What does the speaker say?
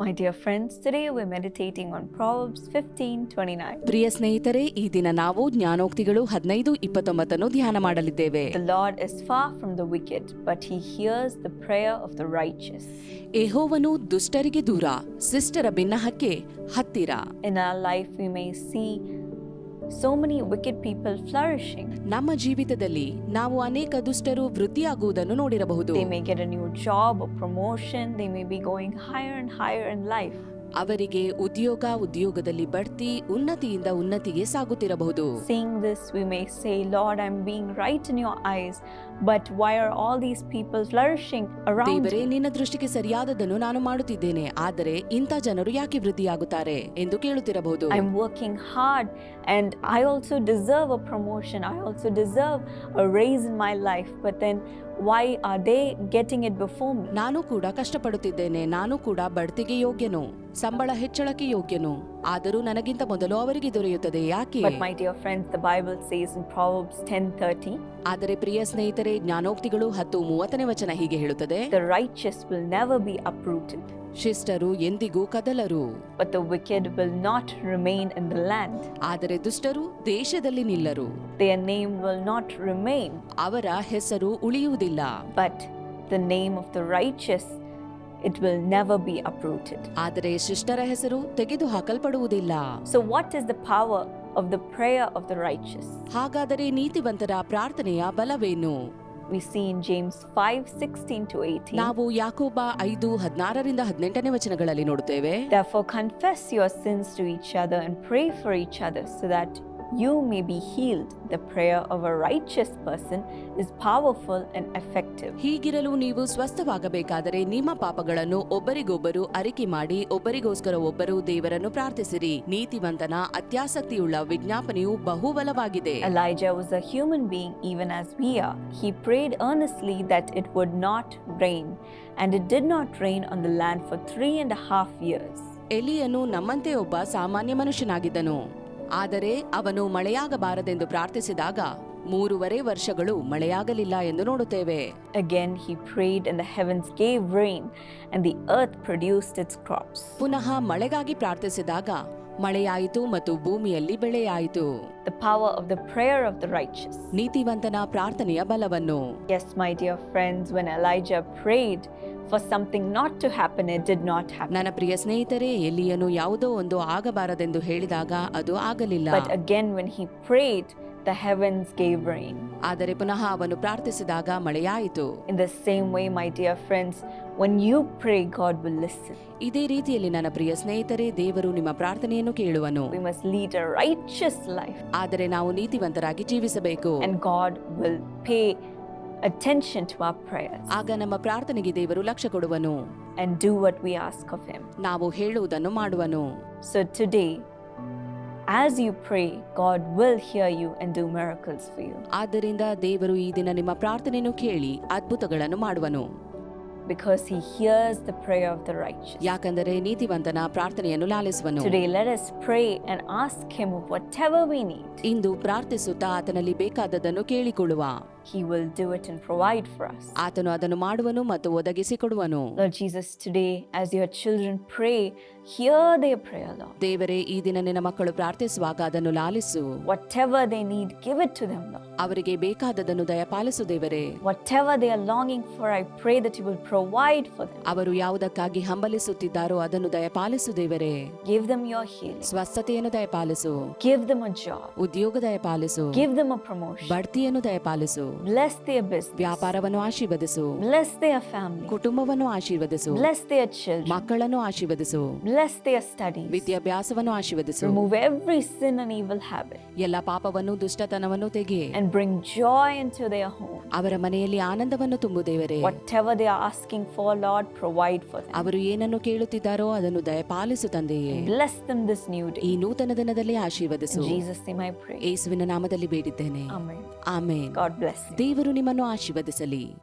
My dear friends today we meditating on proverbs fifteen twenty nine ಪ್ರಿಯ ಸ್ನೇಹಿತರೆ ಈ ದಿನ ನಾವು ಜ್ಞಾನೋಕ್ತಿಗಳು ಹದಿನೈದು ಇಪ್ಪತ್ತೊಂಬತ್ತನ್ನು ಧ್ಯಾನ ಮಾಡಲಿದ್ದೇವೆ. The lord is far from the wicked but he hears the prayer of the righteous ಎಹೋವನು ದುಷ್ಟರಿಗೆ ದೂರ ಸಿಸ್ಟರ ಭಿನ್ನಹಕ್ಕೆ ಹತ್ತಿರ. In our life we may see so many wicked people flourishing. ನಮ್ಮ ಜೀವಿತದಲ್ಲಿ ನಾವು ಅನೇಕ ದುಷ್ಟರು ವೃದ್ಧಿಯಾಗುವುದನ್ನು ನೋಡಿರಬಹುದು They may get a new job or promotion, they may be going higher and higher in life. ಅವರಿಗೆ ಉದ್ಯೋಗ ಉದ್ಯೋಗದಲ್ಲಿ ಬಡ್ತಿ ಉನ್ನತಿಯಿಂದ ಉನ್ನತಿಗೆ ಸಾಗುತ್ತಿರಬಹುದು Seeing this, we may say, Lord, I'm being right in your eyes, but why are all these people flourishing ಅರೌಂಡ್ರೆ ನಿನ್ನ ದೃಷ್ಟಿಗೆ ಸರಿಯಾದದನ್ನು ನಾನು ಮಾಡುತ್ತಿದ್ದೇನೆ. ಆದರೆ ಇಂಥ ಜನರು ಯಾಕೆ ವೃದ್ಧಿಯಾಗುತ್ತಾರೆ ಎಂದು ಕೇಳುತ್ತಿರಬಹುದು. I am working hard and I also deserve a promotion I also deserve a raise in my life but then why are they getting it before me ನಾನು ಕೂಡ ಕಷ್ಟಪಡುತ್ತಿದ್ದೇನೆ. ನಾನು ಕೂಡ ಬಡ್ತಿಗೆ ಯೋಗ್ಯನು. ಸಂಬಳ ಹೆಚ್ಚಳಕ್ಕೆ ಯೋಗ್ಯನು. ಆದರೂ ನನಗಿಂತ ಮೊದಲು ಅವರಿಗೆ ದೊರೆಯುತ್ತದೆ ಯಾಕೆ? My dear friends Bible says ಆದರೆ ಪ್ರಿಯ ಸ್ನೇಹಿತರೆ ಜ್ಞಾನೋಕ್ತಿಗಳು ಹತ್ತು ಮೂವತ್ತನೇ ವಚನ ಹೀಗೆ ಹೇಳುತ್ತದೆ. ದ ಶಿಸ್ಟರು ಎಂದಿಗೂ ಕದಲರು. ವಿಲ್ ನಾಟ್ ಇನ್ ಆದರೆ ದುಷ್ಟರು ದೇಶದಲ್ಲಿ ನಿಲ್ಲರು. ನೇಮ್ ನಾಟ್ ಅವರ ಹೆಸರು ಉಳಿಯುವುದಿಲ್ಲ. But the name of the right it will never be uprooted. ಆದರೆ ಶಿಷ್ಟರ ಹೆಸರು hakalpaduvudilla So what is the power of the prayer of the righteous? ಹಾಗಾದರೆ ನೀತಿವಂತರ ಪ್ರಾರ್ಥನೆಯ ಬಲವೇನು We see in James 5 16 to 18. ನಾವು ಯಾಕೋಬ ಐದು ಹದಿನಾರರಿಂದ ಹದಿನೆಂಟನೇ ವಚನಗಳಲ್ಲಿ ನೋಡುತ್ತೇವೆ Therefore, confess your sins to each other and pray for each other so that you may be healed. The prayer of a righteous person is powerful and effective. ಹೀಗಿರಲು ನೀವು ಸ್ವಸ್ಥವಾಗಬೇಕಾದರೆ ನಿಮ್ಮ ಪಾಪಗಳನ್ನು ಒಬ್ಬರಿಗೊಬ್ಬರು ಅರಿಕೆ ಮಾಡಿ ಒಬ್ಬರಿಗೋಸ್ಕರ ಒಬ್ಬರು ದೇವರನ್ನು ಪ್ರಾರ್ಥಿಸಿರಿ ನೀತಿವಂತನ ಅತ್ಯಾಸಕ್ತಿಯುಳ್ಳ ವಿಜ್ಞಾಪನೆಯು ಬಹುಬಲವಾಗಿದೆ Elijah was a human being, even as we are. He prayed earnestly that it would not rain, and it did not rain on the land for three and a half years. ಎಲಿಯನು ನಮ್ಮಂತೆ ಒಬ್ಬ ಸಾಮಾನ್ಯ ಮನುಷ್ಯನಾಗಿದ್ದನು ಆದರೆ ಅವನು ಮಳೆಯಾಗಬಾರದೆಂದು ಪ್ರಾರ್ಥಿಸಿದಾಗ ಮೂರುವರೆ ವರ್ಷಗಳು ಮಳೆಯಾಗಲಿಲ್ಲ ಎಂದು ನೋಡುತ್ತೇವೆ. Again he prayed in the heavens gave rain and the earth produced its crops ಪುನಃ ಮಳೆಗಾಗಿ ಪ್ರಾರ್ಥಿಸಿದಾಗ ಮಳೆಯಾಯಿತು ಮತ್ತು ಭೂಮಿಯಲ್ಲಿ ಬೆಳೆಯಾಯಿತು. The power of the prayer of the righteous ನೀತಿವಂತನ ಪ್ರಾರ್ಥನೆಯ ಬಲವನ್ನು. Yes my dear friends when Elijah prayed for something not to happen, it did not happen. ನನ್ನ ಪ್ರಿಯ ಸ್ನೇಹಿತರೆ ಎಲಿಯನು ಯಾವುದೋ ಒಂದು ಆಗಬಾರದೆಂದು ಹೇಳಿದಾಗ ಅದು ಆಗಲಿಲ್ಲ But again, when he prayed, the heavens gave rain. ಆದರೆ ಪುನಃ ಅವನು ಪ್ರಾರ್ಥಿಸಿದಾಗ ಮಳೆಯಾಯಿತು In the same way, my dear friends, when you pray, God will listen. ಇದೇ ರೀತಿಯಲ್ಲಿ ನನ್ನ ಪ್ರಿಯ ಸ್ನೇಹಿತರೆ ದೇವರು ನಿಮ್ಮ ಪ್ರಾರ್ಥನೆಯನ್ನು ಕೇಳುವನು We must lead a righteous life, ಆದರೆ ನಾವು ನೀತಿವಂತರಾಗಿ ಜೀವಿಸಬೇಕು and God will pay attention to our prayers ಆಗ ನಮ್ಮ ಪ್ರಾರ್ಥನೆಗೆ ದೇವರು ಲಕ್ಷ್ಯ ಕೊಡುವನು and do what we ask of Him. ನಾವು ಹೇಳುವುದನ್ನು ಮಾಡುವನು So today, as you pray, God will hear you and do miracles for you. ಆದ್ದರಿಂದ ದೇವರು ಈ ದಿನ ನಿಮ್ಮ ಪ್ರಾರ್ಥನೆಯನ್ನು ಕೇಳಿ ಅದ್ಭುತಗಳನ್ನು ಮಾಡುವನು because he hears the prayer of the righteous. ಯಾಕಂದರೆ ನೀತಿವಂತನ ಪ್ರಾರ್ಥನೆಯನ್ನು ಲಾಲಿಸುವನು Today, let us pray and ask him of whatever we need. ಇಂದು ಪ್ರಾರ್ಥಿಸುತ್ತಾ ಆತನಲ್ಲಿ ಬೇಕಾದದನ್ನು ಕೇಳಿಕೊಳ್ಳುವ He will do it and provide for us. ಆತನು ಅದನ್ನು ಮಾಡುವನು ಮತ್ತು ಒದಗಿಸಿಕೊಡುವನು Lord Jesus, today, as your children pray, hear their prayer, Lord. ದೇವರೇ ಈ ದಿನ ನಿನ್ನ ಮಕ್ಕಳು ಪ್ರಾರ್ಥಿಸುವಾಗ ಅದನ್ನು ಲಾಲಿಸು Whatever they need, give it to them, Lord. ಅವರಿಗೆ ಬೇಕಾದದನ್ನು ದಯಪಾಲಿಸು ದೇವರೇ Whatever they are longing for, I pray that you will provide for them. ಅವರು ಯಾವುದಕ್ಕಾಗಿ ಹಂಬಲಿಸುತ್ತಿದ್ದಾರೋ ಅದನ್ನು ದಯಪಾಲಿಸು ದೇವರೇ Give them your healing. ಸ್ವಸ್ಥತೆಯನ್ನು ದಯಪಾಲಿಸು Give them a job. ಉದ್ಯೋಗ ದಯಪಾಲಿಸು Give them a promotion. ಬಡ್ತಿಯನ್ನು ದಯಪಾಲಿಸು Bless their business. ವ್ಯಾಪಾರವನ್ನು ಆಶೀರ್ವದಿಸು Bless their family. ಕುಟುಂಬವನ್ನು ಆಶೀರ್ವದಿಸು Bless their children. ಮಕ್ಕಳನ್ನು ಆಶೀರ್ವದಿಸು Bless their studies. ವಿದ್ಯಾಭ್ಯಾಸವನ್ನು ಆಶೀರ್ವದಿಸು Remove every sin and evil habit ಎಲ್ಲ ಪಾಪವನ್ನು ದುಷ್ಟತನವನ್ನು ತೆಗೆ and bring joy into their home. ಅವರ ಮನೆಯಲ್ಲಿ ಆನಂದವನ್ನು ತುಂಬು ದೇವರೇ Whatever they are asking for, Lord, provide for them. ಅವರು ಏನನ್ನು ಕೇಳುತ್ತಿದ್ದಾರೋ ಅದನ್ನು ದಯಪಾಲಿಸು ತಂದೆಯೇ Bless them this new ಈ day. ನೂತನ ದಿನದಲ್ಲಿ ಆಶೀರ್ವದಿಸು In Jesus' name I pray. ಯೇಸುವಿನ ನಾಮದಲ್ಲಿ ಬೇಡಿದ್ದೇನೆ Amen. ಆಮೇನ್ God bless. ದೇವರು ನಿಮ್ಮನ್ನು ಆಶೀರ್ವದಿಸಲಿ.